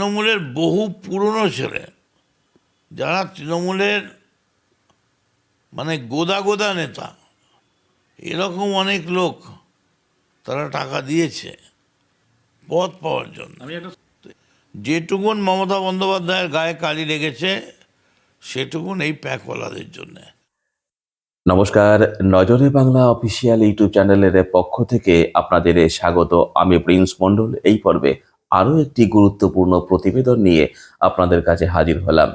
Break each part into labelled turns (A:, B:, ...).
A: তৃণমূলের বহু পুরনো ছেলে যারা তৃণমূলের মানে গোদা গোদা নেতা এরকম অনেক লোক তারা টাকা দিয়েছে পদ পাওয়ার জন্য।
B: আমি
A: যেটুকুন মমতা বন্দ্যোপাধ্যায়ের গায়ে কালি লেগেছে সেটুকুন এই প্যাকওয়ালাদের জন্যে।
C: নমস্কার নজরে বাংলা অফিসিয়াল ইউটিউব চ্যানেলের পক্ষ থেকে আপনাদের স্বাগত। আমি প্রিন্স মণ্ডল এই পর্বে আরও একটি গুরুত্বপূর্ণ প্রতিবেদন নিয়ে আপনাদের কাছে হাজির হলাম।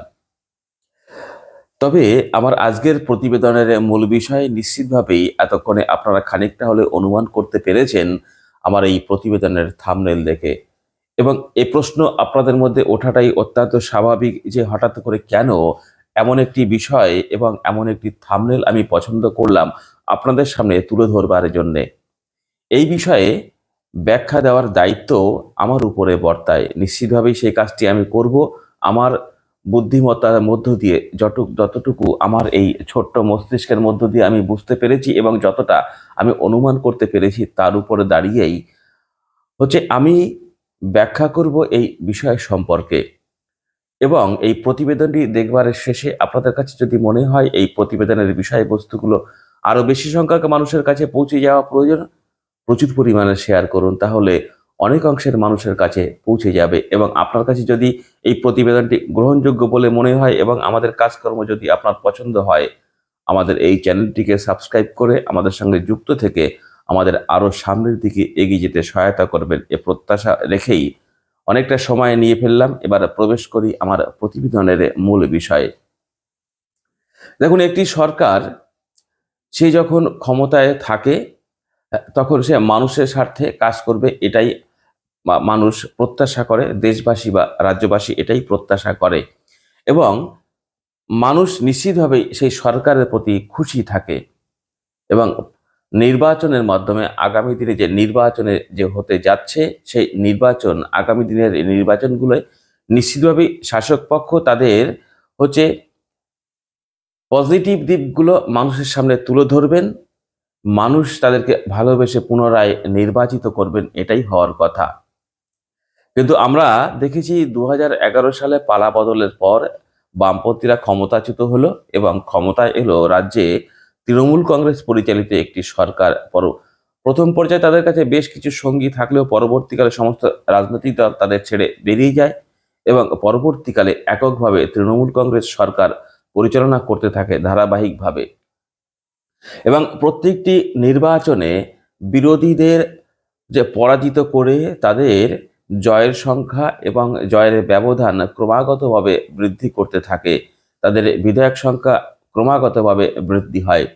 C: তবে আমার আজকের প্রতিবেদনের মূল বিষয় নিশ্চিতভাবেই এতক্ষণে আপনারা খানিকটা হলে অনুমান করতে পেরেছেন আমার এই প্রতিবেদনের থামনেল দেখে। এবং এ প্রশ্ন আপনাদের মধ্যে ওঠাটাই অত্যন্ত স্বাভাবিক যে হঠাৎ করে কেন এমন একটি বিষয় এবং এমন একটি থামনেল আমি পছন্দ করলাম আপনাদের সামনে তুলে ধরবার জন্যে। এই বিষয়ে ব্যাখ্যা দেওয়ার দায়িত্ব আমার উপরে বর্তায়। নিশ্চিতভাবেই সেই কাজটি আমি করব। আমার বুদ্ধিমত্তার মধ্য দিয়ে যত যতটুকু আমার এই ছোট্ট মস্তিষ্কের মধ্য দিয়ে আমি বুঝতে পেরেছি এবং যতটা আমি অনুমান করতে পেরেছি তার উপরে দাঁড়িয়েই হচ্ছে আমি ব্যাখ্যা করব এই বিষয় সম্পর্কে। এবং এই প্রতিবেদনটি দেখবার শেষে আপনাদের কাছে যদি মনে হয় এই প্রতিবেদনের বিষয়বস্তুগুলো আরও বেশি সংখ্যক মানুষের কাছে পৌঁছে যাওয়া প্রয়োজন প্রচুর পরিমাণে শেয়ার করুন, তাহলে অনেক অংশের মানুষের কাছে পৌঁছে যাবে এবং আপনার কাছে যদি এই প্রতিবেদনটি গ্রহণযোগ্য বলে মনে হয় এবং আমাদের কাজকর্ম যদি আপনার পছন্দ হয়, আমাদের এই চ্যানেলটিকে সাবস্ক্রাইব করে আমাদের সঙ্গে যুক্ত থেকে আমাদের আরও সামনের দিকে এগিয়ে যেতে সহায়তা করবেন এ প্রত্যাশা রেখেই অনেকটা সময় নিয়ে ফেললাম। এবার প্রবেশ করি আমার প্রতিবেদনের মূল বিষয়ে। দেখুন, একটি সরকার সে যখন ক্ষমতায় থাকে তখন সে মানুষের স্বার্থে কাজ করবে, এটাই মানুষ প্রত্যাশা করে, দেশবাসী বা রাজ্যবাসী এটাই প্রত্যাশা করে। এবং মানুষ নিশ্চিতভাবেই সেই সরকারের প্রতি খুশি থাকে এবং নির্বাচনের মাধ্যমে আগামী দিনে যে নির্বাচনে যে হতে যাচ্ছে, সেই নির্বাচন, আগামী দিনের নির্বাচনগুলোয় নিশ্চিতভাবেই শাসক পক্ষ তাদের হচ্ছে পজিটিভ দিকগুলো মানুষের সামনে তুলে ধরবেন। মানুষ তাদেরকে ভালোবেসে পুনরায় নির্বাচিত করবেন, এটাই হওয়ার কথা। কিন্তু আমরা দেখেছি দু হাজার এগারো সালে পালা বদলের পর বামপন্থীরা ক্ষমতাচ্যুত হলো এবং ক্ষমতায় এলো রাজ্যে তৃণমূল কংগ্রেস পরিচালিত একটি সরকার। পর, প্রথম পর্যায়ে তাদের কাছে বেশ কিছু সঙ্গী থাকলেও পরবর্তীকালে সমস্ত রাজনৈতিক দল তাদের ছেড়ে বেরিয়ে যায় এবং পরবর্তীকালে এককভাবে তৃণমূল কংগ্রেস সরকার পরিচালনা করতে থাকে ধারাবাহিকভাবে। এবং প্রত্যেকটি নির্বাচনে বিরোধীদের যে পরাজিত করে তাদের জয়ের সংখ্যা এবং জয়ের ব্যবধান ক্রমাগতভাবে বৃদ্ধি করতে থাকে। তাদের বিধায়ক সংখ্যা ক্রমাগতভাবে বৃদ্ধি হয়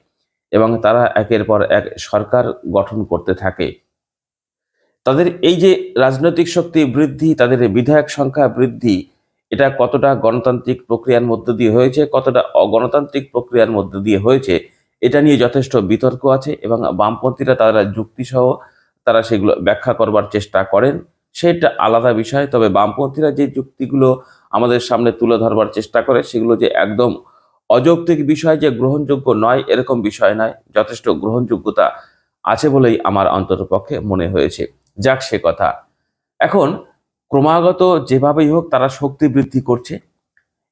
C: এবং তারা একের পর এক সরকার গঠন করতে থাকে। তাদের এই যে রাজনৈতিক শক্তি বৃদ্ধি, তাদের বিধায়ক সংখ্যা বৃদ্ধি, এটা কতটা গণতান্ত্রিক প্রক্রিয়ার মধ্য দিয়ে হয়েছে, কতটা অগণতান্ত্রিক প্রক্রিয়ার মধ্য দিয়ে হয়েছে এটা নিয়ে যথেষ্ট বিতর্ক আছে এবং বামপন্থীরা তারা যুক্তিসহ তারা সেগুলো ব্যাখ্যা করবার চেষ্টা করেন। সেটা আলাদা বিষয়, তবে বামপন্থীরা যে যুক্তিগুলো আমাদের সামনে তুলে ধরবার চেষ্টা করে, সেগুলো যে একদম অযৌক্তিক বিষয় যে গ্রহণযোগ্য নয়, এরকম বিষয় নয়, যথেষ্ট গ্রহণযোগ্যতা আছে বলেই আমার অন্ততপক্ষে মনে হয়েছে। যাক সে কথা। এখন ক্রমাগত যেভাবেই হোক তারা শক্তি বৃদ্ধি করছে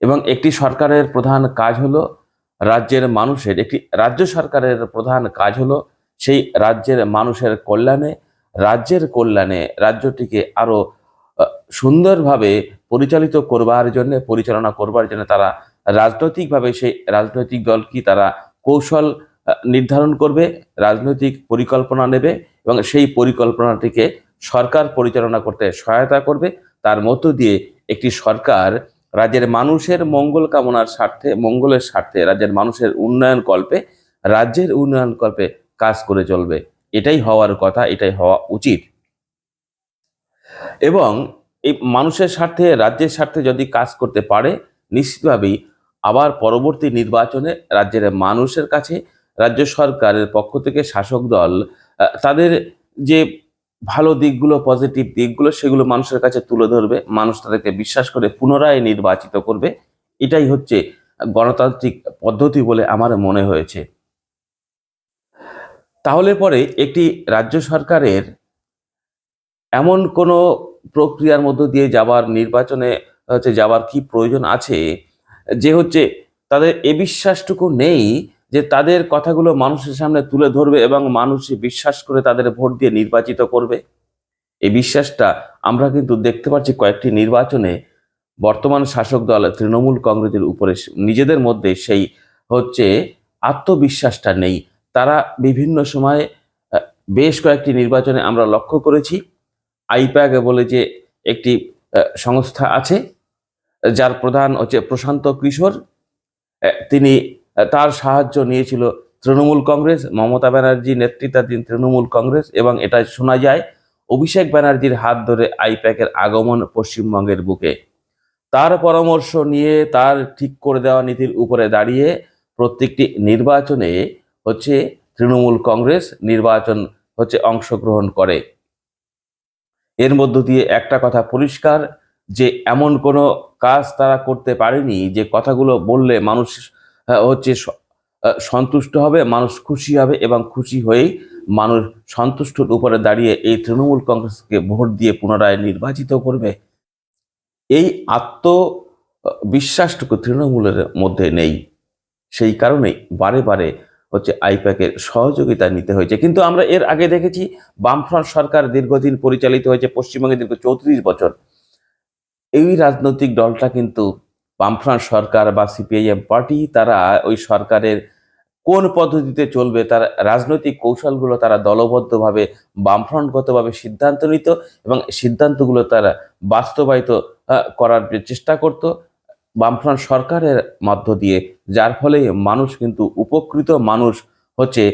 C: এবং একটি সরকারের প্রধান কাজ হলো রাজ্যের মানুষের, একটি রাজ্য সরকারের প্রধান কাজ হলো সেই রাজ্যের মানুষের কল্যাণে, রাজ্যের কল্যাণে রাজ্যটিকে আরও সুন্দরভাবে পরিচালিত করবার জন্য, পরিচালনা করবার জন্য তারা রাজনৈতিকভাবে সেই রাজনৈতিক দল কি তারা কৌশল নির্ধারণ করবে, রাজনৈতিক পরিকল্পনা নেবে এবং সেই পরিকল্পনাটিকে সরকার পরিচালনা করতে সহায়তা করবে। তার মধ্য দিয়ে একটি সরকার রাজ্যের মানুষের মঙ্গল কামনার স্বার্থে, মঙ্গলের স্বার্থে রাজ্যের মানুষের উন্নয়ন কল্পে, রাজ্যের উন্নয়ন কল্পে কাজ করে চলবে। এটাই হওয়ার কথা, এটাই হওয়া উচিত। এবং এই মানুষের স্বার্থে, রাজ্যের স্বার্থে যদি কাজ করতে পারে, নিশ্চিতভাবেই আবার পরবর্তী নির্বাচনে রাজ্যের মানুষের কাছে, রাজ্য সরকারের পক্ষ থেকে শাসক দল তাদের যে ভালো দিকগুলো পজিটিভ দিকগুলো সেগুলো মানুষের কাছে তুলে ধরবে, মানুষ তাদেরকে বিশ্বাস করে পুনরায় নির্বাচিত করবে। এটাই হচ্ছে গণতান্ত্রিক পদ্ধতি বলে আমার মনে হয়েছে। তাহলে পরে একটি রাজ্য সরকারের এমন কোনো প্রক্রিয়ার মধ্য দিয়ে যাবার, নির্বাচনে হচ্ছে যাবার কি প্রয়োজন আছে? যে হচ্ছে তাদের এ বিশ্বাসটুকু নেই যে তাদের কথাগুলো মানুষের সামনে তুলে ধরবে এবং মানুষ বিশ্বাস করে তাদের ভোট দিয়ে নির্বাচিত করবে। এই বিশ্বাসটা আমরা কিন্তু দেখতে পাচ্ছি কয়েকটি নির্বাচনে বর্তমান শাসক দল তৃণমূল কংগ্রেসের উপরে নিজেদের মধ্যে সেই হচ্ছে আত্মবিশ্বাসটা নেই। তারা বিভিন্ন সময়ে বেশ কয়েকটি নির্বাচনে আমরা লক্ষ্য করেছি। আইপ্যাক বলে যে একটি সংস্থা আছে, যার প্রধান হচ্ছে প্রশান্ত কিশোর। তিনি তার সাহায্য নিয়েছিল তৃণমূল কংগ্রেস, মমতা ব্যানার্জি নেতৃত্বাধীন তৃণমূল কংগ্রেস এবং এটা শোনা যায়, অভিষেক ব্যানার্জির হাত ধরে আইপ্যাকের আগমন পশ্চিমবঙ্গের বুকে। তার পরামর্শ নিয়ে তার ঠিক করে দেওয়া নীতির উপরে দাঁড়িয়ে প্রত্যেকটি নির্বাচনে হচ্ছে তৃণমূল কংগ্রেস নির্বাচন হচ্ছে অংশগ্রহণ করে। এর মধ্য দিয়ে একটা কথা পরিষ্কার, যে এমন কোনো কাজ তারা করতে পারেনি যে কথাগুলো বললে মানুষ হচ্ছে স- সন্তুষ্ট হবে, মানুষ খুশি হবে এবং খুশি হয়েই মানুষ সন্তুষ্টর উপরে দাঁড়িয়ে এই তৃণমূল কংগ্রেসকে ভোট দিয়ে পুনরায় নির্বাচিত করবে। এই আত্ম বিশ্বাসটুকু তৃণমূলের মধ্যে নেই। সেই কারণেই বারে বারে হচ্ছে আইপ্যাকের সহযোগিতা নিতে হয়েছে। কিন্তু আমরা এর আগে দেখেছি, বামফ্রন্ট সরকার দীর্ঘদিন পরিচালিত হয়েছে, পশ্চিমবঙ্গে দীর্ঘ চৌত্রিশ বছর। এই রাজনৈতিক দলটা কিন্তু বামফ্রন্ট সরকার বা সিপিআইএম পার্টি, তারা ওই সরকারের কোন পদ্ধতিতে চলবে, তার রাজনৈতিক কৌশলগুলো তারা দলবদ্ধভাবে, বামফ্রন্টগতভাবে সিদ্ধান্ত নিত এবং সিদ্ধান্তগুলো তারা বাস্তবায়িত করার চেষ্টা করত বামফ্রন্ট সরকারের মধ্য দিয়ে। যার ফলে মানুষ কিন্তু উপকৃত মানুষ হচ্ছে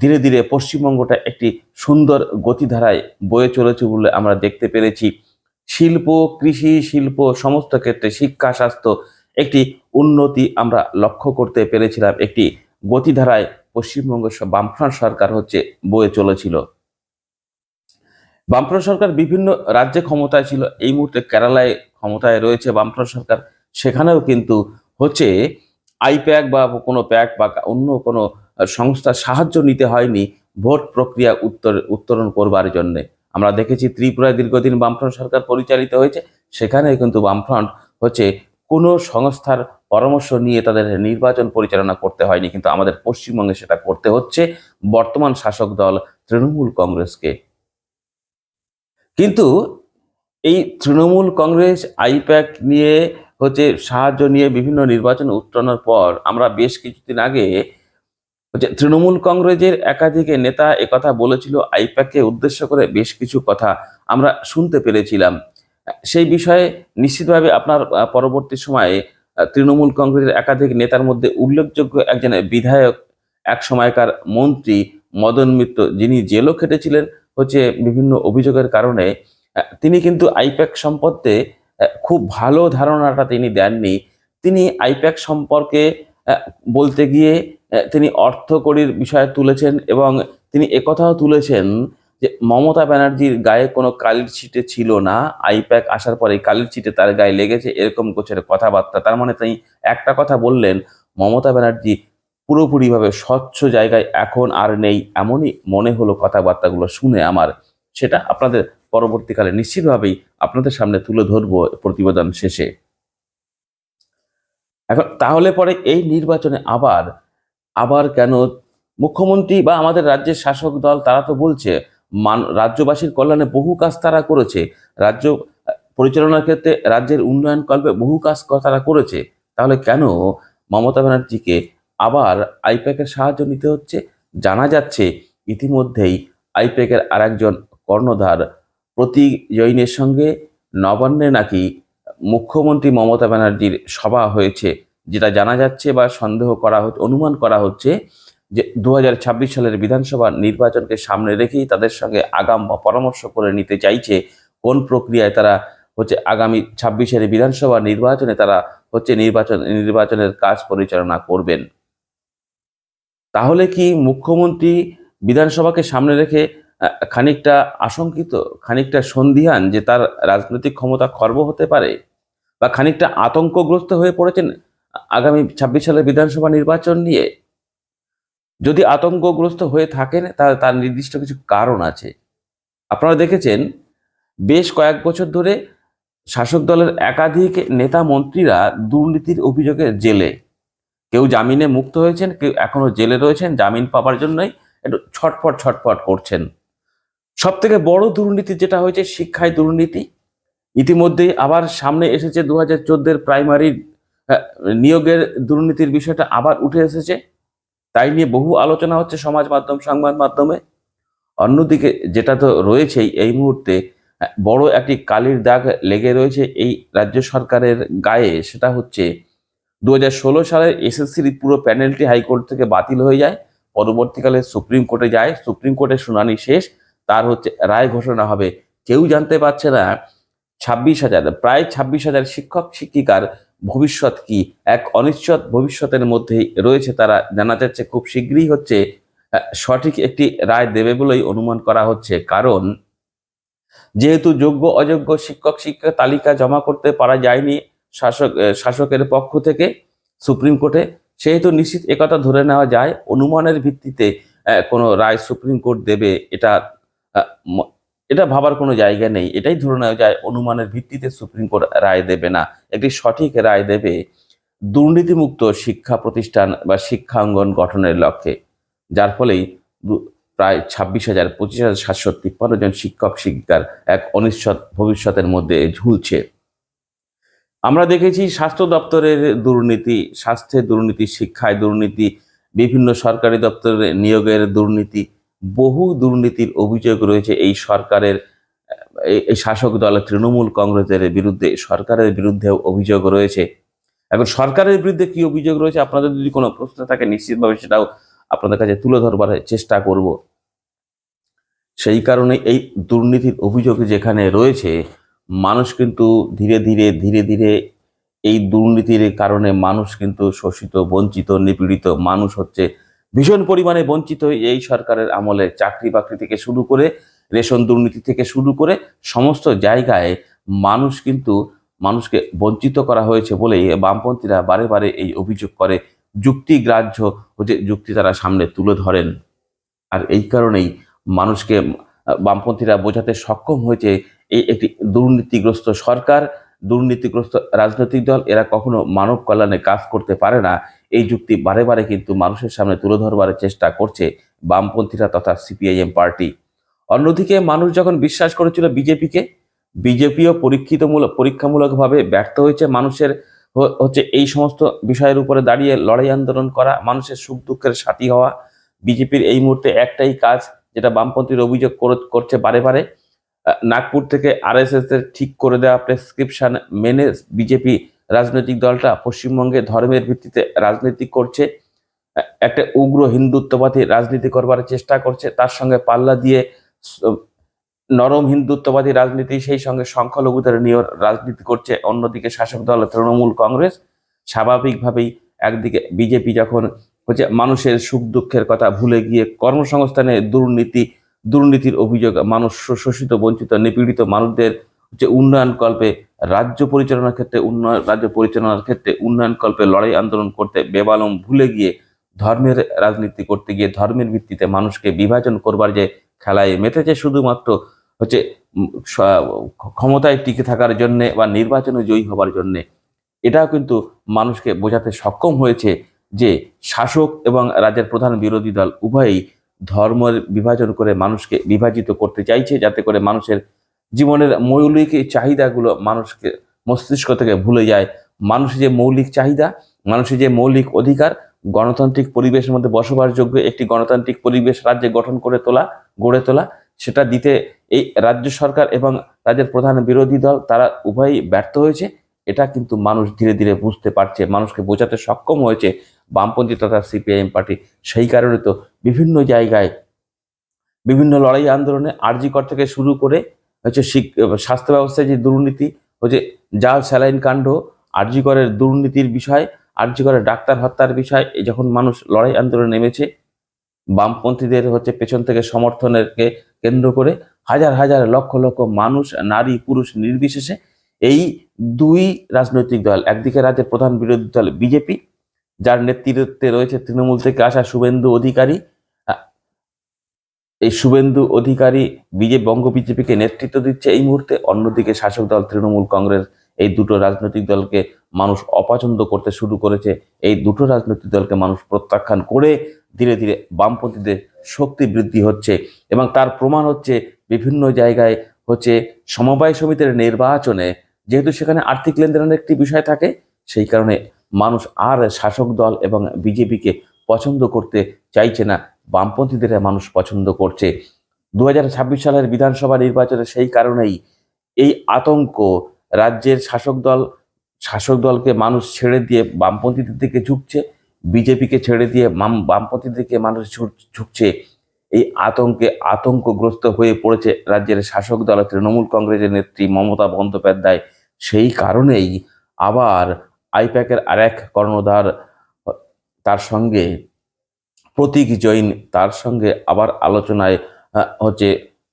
C: ধীরে ধীরে পশ্চিমবঙ্গটা একটি সুন্দর গতিধারায় বয়ে চলেছে বলে আমরা দেখতে পেরেছি। শিল্প, কৃষি, শিল্প সমস্ত ক্ষেত্রে শিক্ষা, স্বাস্থ্য একটি উন্নতি আমরা লক্ষ্য করতে পেরেছিলাম। একটি গতিধারায় পশ্চিমবঙ্গ বামফ্রন্ট সরকার হচ্ছে বয়ে চলেছিল। বামফ্রন্ট সরকার বিভিন্ন রাজ্যে ক্ষমতায় ছিল। এই মুহূর্তে কেরালায় ক্ষমতায় রয়েছে বামফ্রন্ট সরকার। সেখানেও কিন্তু হচ্ছে আইপ্যাক বা কোনো প্যাক বা অন্য কোনো সংস্থার সাহায্য নিতে হয়নি। ভোট প্রক্রিয়া উত্তর উত্তরণ করবার জন্য। আমরা দেখেছি ত্রিপুরায় দীর্ঘদিন বামফ্রন্ট সরকার পরিচালিত হয়েছে। সেখানে কিন্তু বামফ্রন্ট হচ্ছে কোনো সংস্থার পরামর্শ নিয়ে তাদের নির্বাচন পরিচালনা করতে হয়নি, কিন্তু আমাদের পশ্চিমবঙ্গে সেটা করতে হচ্ছে। বর্তমান শাসক দল তৃণমূল কংগ্রেসকে। কিন্তু এই তৃণমূল কংগ্রেস, আইপ্যাক নিয়ে হচ্ছে সাহায্য নিয়ে বিভিন্ন নির্বাচন উত্তরণের পর আমরা বেশ কিছুদিন আগে হচ্ছে তৃণমূল কংগ্রেসের একাধিক নেতা একথা বলেছিল, আইপ্যাককে উদ্দেশ্য করে বেশ কিছু কথা আমরা শুনতে পেরেছিলাম। সেই বিষয়ে নিশ্চিতভাবে আপনার পরবর্তী সময়ে তৃণমূল কংগ্রেসের একাধিক নেতার মধ্যে উল্লেখযোগ্য একজন বিধায়ক, এক সময়কার মন্ত্রী মদন মিত্র, যিনি জেলও খেটেছিলেন, হচ্ছে বিভিন্ন অভিযোগের কারণে তিনি কিন্তু আইপ্যাক সম্পর্কে খুব ভালো ধারণাটা তিনি দেননি। তিনি আইপ্যাক সম্পর্কে বলতে গিয়ে তিনি অর্থকড়ির বিষয়ে তুলেছেন এবং তিনি একথাও তুলেছেন যে মমতা ব্যানার্জির গায়ে কোনো কালির ছিটে ছিল না, আইপ্যাক আসার পরে কালির ছিটে তার গায়ে লেগেছে এরকম কোচের কথাবার্তা। তার মানে তিনি একটা কথা বললেন, মমতা ব্যানার্জি পুরোপুরিভাবে স্বচ্ছ জায়গায় এখন আর নেই এমনই মনে হলো কথাবার্তাগুলো শুনে আমার। সেটা আপনাদের পরবর্তীকালে নিশ্চিতভাবেই আপনাদের সামনে তুলে ধরবো প্রতিবেদন শেষে। এখন তাহলে পরে এই নির্বাচনে আবার আবার কেন মুখ্যমন্ত্রী বা আমাদের রাজ্যের শাসক দল, তারা তো বলছে, মান, রাজ্যবাসীর কল্যাণে বহু কাজ তারা করেছে। রাজ্য, পরিচালনার ক্ষেত্রে রাজ্যের উন্নয়ন কল্পে বহু কাজ তারা করেছে। তাহলে কেন মমতা ব্যানার্জিকে আবার আইপ্যাকের সাহায্য নিতে হচ্ছে? জানা যাচ্ছে, ইতিমধ্যেই আইপ্যাকের আরেকজন কর্ণধার প্রতীক জৈনের সঙ্গে নবান্নে নাকি মুখ্যমন্ত্রী মমতা ব্যানার্জির সভা হয়েছে। যেটা জানা যাচ্ছে বা সন্দেহ করা হচ্ছে, অনুমান করা হচ্ছে যে দু হাজার ছাব্বিশ সালের বিধানসভা নির্বাচনকে সামনে রেখেই তাদের সঙ্গে আগাম বা পরামর্শ করে নিতে চাইছে কোন প্রক্রিয়ায় তারা হচ্ছে আগামী ছাব্বিশের বিধানসভা নির্বাচনে তারা হচ্ছে নির্বাচন, নির্বাচনের কাজ পরিচালনা করবেন। তাহলে কি মুখ্যমন্ত্রী বিধানসভাকে সামনে রেখে খানিকটা আশঙ্কিত, খানিকটা সন্দিহান যে তার রাজনৈতিক ক্ষমতা খর্ব হতে পারে বা খানিকটা আতঙ্কগ্রস্ত হয়ে পড়েছেন আগামী ছাব্বিশ সালের বিধানসভা নির্বাচন নিয়ে যদি আতঙ্কগ্রস্ত হয়ে থাকেন, তাহলে তার নির্দিষ্ট কিছু কারণ আছে। আপনারা দেখেছেন, বেশ কয়েক বছর ধরে শাসক দলের একাধিক নেতা মন্ত্রীরা দুর্নীতির অভিযোগে জেলে। কেউ জামিনে মুক্ত হয়েছেন, কেউ এখনও জেলে রয়েছেন, জামিন পাওয়ার জন্যই একটু ছটফট ছটফট করছেন। সব থেকে বড় দুর্নীতি যেটা হয়েছে, শিক্ষায় দুর্নীতি। ইতিমধ্যেই আবার সামনে এসেছে দু হাজার চোদ্দের প্রাইমারি নিয়োগের দুর্নীতির বিষয়টা আবার উঠে এসেছে। তাই নিয়ে বহু আলোচনা হচ্ছে সমাজ মাধ্যম, সংবাদ মাধ্যমে। অন্যদিকে যেটা তো রয়েছেই, এই মুহূর্তে বড় একটি কালির দাগ লেগে রয়েছে এই রাজ্য সরকারের গায়ে। সেটা হচ্ছে দু হাজার ষোলো সালের এসএসসির পুরো প্যানেলটি হাইকোর্ট থেকে বাতিল হয়ে যায়। পরবর্তীকালে সুপ্রিম কোর্টে যায়। সুপ্রিম কোর্টের শুনানি শেষ। তার হচ্ছে রায় ঘোষণা হবে। কেউ জানতে পারছে না, ছাব্বিশ হাজার, প্রায় ছাব্বিশ হাজার শিক্ষক, শিক্ষিকার ভবিষ্যৎ কি? এক অনিশ্চিত ভবিষ্যতের মধ্যেই রয়েছে তারা। জানা যাচ্ছে খুব শীঘ্রই হচ্ছে সঠিক একটি রায় দেবে বলেই অনুমান করা হচ্ছে। কারণ, যেহেতু যোগ্য, অযোগ্য শিক্ষক শিক্ষা তালিকা জমা করতে পারা যায়নি শাসক শাসকের পক্ষ থেকে সুপ্রিম কোর্টে, সেহেতু নিশ্চিত একথা ধরে নেওয়া যায়, অনুমানের ভিত্তিতে কোনো রায় সুপ্রিম কোর্ট দেবে। এটা এটা ভাবার কোনো জায়গা নেই। এটাই ধরে নেওয়া যায়, অনুমানের ভিত্তিতে সুপ্রিম কোর্ট রায় দেবে না। একটি সঠিক রায় দেবে দুর্নীতিমুক্ত শিক্ষা প্রতিষ্ঠান বা শিক্ষাঙ্গন গঠনের লক্ষ্যে। যার ফলেই প্রায় ছাব্বিশ হাজার, পঁচিশ হাজার সাতশো তিপ্পান্ন জন শিক্ষক, শিক্ষিকার এক অনিশ্চিত ভবিষ্যতের মধ্যে ঝুলছে। আমরা দেখেছি স্বাস্থ্য দপ্তরের দুর্নীতি, স্বাস্থ্যের দুর্নীতি, শিক্ষায় দুর্নীতি, বিভিন্ন সরকারি দপ্তরের নিয়োগের দুর্নীতি বহু দুর্নীতির অভিযোগ রয়েছে এই সরকারের এই- শাসক দল তৃণমূল কংগ্রেসের বিরুদ্ধে, সরকারের বিরুদ্ধেও অভিযোগ রয়েছে। এখন সরকারের বিরুদ্ধে কি অভিযোগ রয়েছে, আপনাদের যদি কোনো প্রশ্ন থাকে, নিশ্চিতভাবে সেটাও আপনাদের কাছে তুলে ধরবার চেষ্টা করব। সেই কারণে এই দুর্নীতির অভিযোগ যেখানে রয়েছে, মানুষ কিন্তু ধীরে ধীরে ধীরে ধীরে এই দুর্নীতির কারণে মানুষ কিন্তু শোষিত, বঞ্চিত, নিপীড়িত মানুষ হচ্ছে ভীষণ পরিমাণে বঞ্চিত এই সরকারের আমলে চাকরি বাকরি থেকে শুরু করে রেশন দুর্নীতি থেকে শুরু করে সমস্ত জায়গায় মানুষ কিন্তু মানুষকে বঞ্চিত করা হয়েছে বলেই বামপন্থীরা বারে বারে এই অভিযোগ করে। যুক্তিগ্রাহ্য হচ্ছে যুক্তি তারা সামনে তুলে ধরেন। আর এই কারণেই মানুষকে বামপন্থীরা বোঝাতে সক্ষম হয়েছে এই একটি দুর্নীতিগ্রস্ত সরকার, দুর্নীতিগ্রস্ত রাজনৈতিক দল। এরা কখনো মানব কল্যাণে কাজ করতে পারে না। এই যুক্তি বারে বারে কিন্তু মানুষের সামনে তুলে ধরবার চেষ্টা করছে বামপন্থীরা তথা সিপিআইএম পার্টি। অন্যদিকে মানুষ যখন বিশ্বাস করেছিল বিজেপিকে, বিজেপিও পরীক্ষিতমূলক, পরীক্ষামূলকভাবে ব্যর্থ হয়েছে। মানুষের হচ্ছে এই সমস্ত বিষয়ের উপরে দাঁড়িয়ে লড়াই আন্দোলন করা, মানুষের সুখ দুঃখের সাথী হওয়া, বিজেপির এই মুহূর্তে একটাই কাজ, যেটা বামপন্থীর অভিযোগ করছে বারে বারে নাগপুর থেকে আরএসএস এর ঠিক করে দেওয়া প্রেসক্রিপশন মেনে বিজেপি রাজনৈতিক দলটা পশ্চিমবঙ্গে ধর্মের ভিত্তিতে রাজনীতি করছে। একটা উগ্র হিন্দুত্ববাদী রাজনীতি করবার চেষ্টা করছে। তার সঙ্গে পাল্লা দিয়ে নরম হিন্দুত্ববাদী রাজনীতি, সেই সঙ্গে সংখ্যালঘুদের নিয়ে রাজনীতি করছে। অন্যদিকে শাসক দল তৃণমূল কংগ্রেস স্বাভাবিকভাবেই একদিকে বিজেপি যখন হচ্ছে মানুষের সুখ দুঃখের কথা ভুলে গিয়ে কর্মসংস্থানে দুর্নীতি, দুর্নীতির অভিযোগ মানুষ শোষিত, বঞ্চিত, নিপীড়িত মানুষদের হচ্ছে উন্নয়ন কল্পে রাজ্য পরিচালনার ক্ষেত্রে উন্নয়ন, রাজ্য পরিচালনার ক্ষেত্রে উন্নয়ন কল্পে লড়াই আন্দোলন করতে বেবালম ভুলে গিয়ে ধর্মের রাজনীতি করতে গিয়ে ধর্মের ভিত্তিতে মানুষকে বিভাজন করবার যে খেলায় মেতেছে শুধুমাত্র হচ্ছে ক্ষমতায় টিকে থাকার জন্যে বা নির্বাচনে জয়ী হবার জন্যে, এটাও কিন্তু মানুষকে বোঝাতে সক্ষম হয়েছে যে শাসক এবং রাজ্যের প্রধান বিরোধী দল উভয়ই ধর্মের বিভাজন করে মানুষকে বিভাজিত করতে চাইছে, যাতে করে মানুষের জীবনের মৌলিক এই চাহিদাগুলো মানুষকে মস্তিষ্ক থেকে ভুলে যায়। মানুষের যে মৌলিক চাহিদা, মানুষের যে মৌলিক অধিকার, গণতান্ত্রিক পরিবেশের মধ্যে বসবাসযোগ্য একটি গণতান্ত্রিক পরিবেশ রাজ্যে গঠন করে তোলা, গড়ে তোলা, সেটা দিতে এই রাজ্য সরকার এবং রাজ্যের প্রধান বিরোধী দল, তারা উভয়ই ব্যর্থ হয়েছে। এটা কিন্তু মানুষ ধীরে ধীরে বুঝতে পারছে, মানুষকে বোঝাতে সক্ষম হয়েছে বামপন্থী তথা সিপিআইএম পার্টি। সেই কারণে তো বিভিন্ন জায়গায় বিভিন্ন লড়াই আন্দোলনে আরজিকর থেকে শুরু করে হচ্ছে স্বাস্থ্য ব্যবস্থায় যে দুর্নীতি হচ্ছে জাল, স্যালাইন কাণ্ড আরজিকরের দুর্নীতির বিষয় আরজিকরের ডাক্তার হত্যার বিষয় যখন মানুষ লড়াই আন্দোলনে নেমেছে, বামপন্থীদের হচ্ছে পেছন থেকে সমর্থনেরকে কেন্দ্র করে হাজার হাজার লক্ষ লক্ষ মানুষ, নারী, পুরুষ নির্বিশেষে এই দুই রাজনৈতিক দল, একদিকে রাজ্যের প্রধান বিরোধী দল বিজেপি, যার নেতৃত্বে রয়েছে তৃণমূল থেকে আসা শুভেন্দু অধিকারী এই শুভেন্দু অধিকারী বিজেপি বঙ্গ বিজেপিকে নেতৃত্ব দিচ্ছে এই মুহূর্তে, অন্যদিকে শাসক দল তৃণমূল কংগ্রেস এই দুটো রাজনৈতিক দলকে মানুষ অপছন্দ করতে শুরু করেছে। এই দুটো রাজনৈতিক দলকে মানুষ প্রত্যাখ্যান করে ধীরে ধীরে বামপন্থীদের শক্তি বৃদ্ধি হচ্ছে এবং তার প্রমাণ হচ্ছে বিভিন্ন জায়গায় হচ্ছে সমবায় সমিতির নির্বাচনে যেহেতু সেখানে আর্থিক লেনদেনের একটি বিষয় থাকে, সেই কারণে মানুষ আর শাসক দল এবং বিজেপিকে পছন্দ করতে চাইছে না। বামপন্থীদের মানুষ পছন্দ করছে। দু হাজার ছাব্বিশ সালের বিধানসভা নির্বাচনে সেই কারণেই এই আতঙ্ক রাজ্যের শাসক দল, শাসক দলকে মানুষ ছেড়ে দিয়ে বামপন্থীদের দিকে ঝুঁকছে, বিজেপিকে ছেড়ে দিয়ে বাম, বামপন্থীদের দিকে মানুষ ঝুঁকছে। এই আতঙ্কে আতঙ্কগ্রস্ত হয়ে পড়েছে রাজ্যের শাসক দল তৃণমূল কংগ্রেসের নেত্রী মমতা বন্দ্যোপাধ্যায়। সেই কারণেই আবার আইপ্যাকের আরেক কর্ণধার, তার সঙ্গে প্রতীক জৈন তার সঙ্গে আবার আলোচনায় হচ্ছে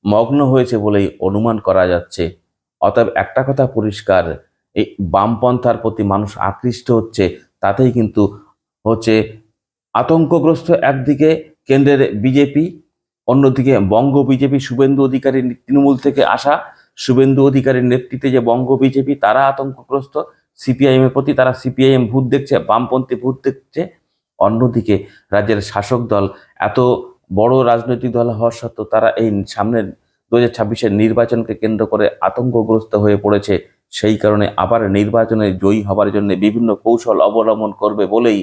C: মগ্ন হয়েছে বলেই অনুমান করা যাচ্ছে। অতএব একটা কথা পরিষ্কার, এই বামপন্থার প্রতি মানুষ আকৃষ্ট হচ্ছে, তাতেই কিন্তু হচ্ছে আতঙ্কগ্রস্ত একদিকে কেন্দ্রের বিজেপি, অন্যদিকে বঙ্গ বিজেপি, শুভেন্দু অধিকারী তৃণমূল থেকে আসা, শুভেন্দু অধিকারীর নেতৃত্বে যে বঙ্গ বিজেপি, তারা আতঙ্কগ্রস্ত। সিপিআইএমের প্রতি তারা সিপিআইএম ভূত দেখছে, বামপন্থী ভূত দেখছে। অন্যদিকে রাজ্যের শাসক দল এত বড় রাজনৈতিক দল হওয়ার সত্ত্বেও তারা এই সামনের দু হাজার ছাব্বিশের নির্বাচনকে কেন্দ্র করে আতঙ্কগ্রস্ত হয়ে পড়েছে। সেই কারণে আবার নির্বাচনে জয়ী হবার জন্য বিভিন্ন কৌশল অবলম্বন করবে বলেই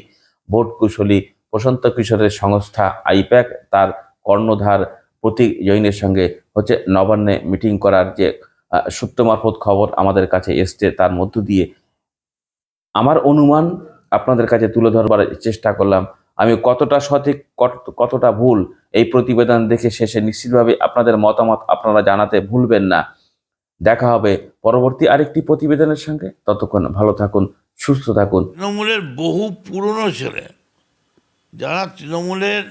C: ভোট কুশলী প্রশান্ত কিশোরের সংস্থা আইপ্যাক তার কর্ণধার প্রতীক জৈনের সঙ্গে হচ্ছে নবান্নে মিটিং করার যে সূত্র মারফত খবর আমাদের কাছে এসছে। তার মধ্য দিয়ে আমার অনুমান আপনাদের কাছে তুলে ধরবার চেষ্টা করলাম। আমি কতটা সঠিক, কত- কতটা ভুল এই প্রতিবেদন দেখে শেষে নিশ্চিতভাবে আপনাদের মতামত আপনারা জানাতে ভুলবেন না। দেখা হবে পরবর্তী আরেকটি প্রতিবেদনের সঙ্গে। ততক্ষণ ভালো থাকুন, সুস্থ থাকুন।
A: তৃণমূলের বহু পুরনো ছেলে, যারা তৃণমূলের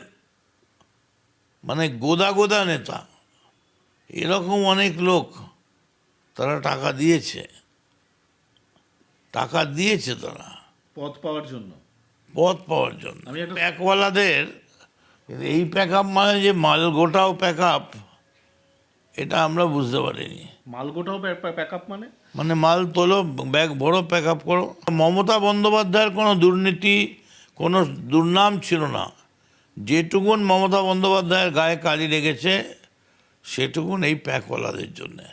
A: মানে গোদা গোদা নেতা, এরকম অনেক লোক তারা টাকা দিয়েছে। টাকা দিয়েছে তারা।
B: পদ পাওয়ার জন্য।
A: পথ পাওয়ার জন্য। প্যাকওয়ালাদের এই প্যাক আপ মানে যে মাল গোটাও প্যাক আপ এটা আমরা বুঝতে পারিনি।
B: মালগোটাও প্যাক আপ মানে?
A: মানে মাল তোলো ব্যাগ ভরো প্যাক আপ করো। মমতা বন্দ্যোপাধ্যায়ের কোনো দুর্নীতি কোনো দুর্নাম ছিল না। যেটুকুন মমতা বন্দ্যোপাধ্যায়ের গায়ে কালি লেগেছে সেটুকুন এই প্যাকওয়ালাদের জন্যে।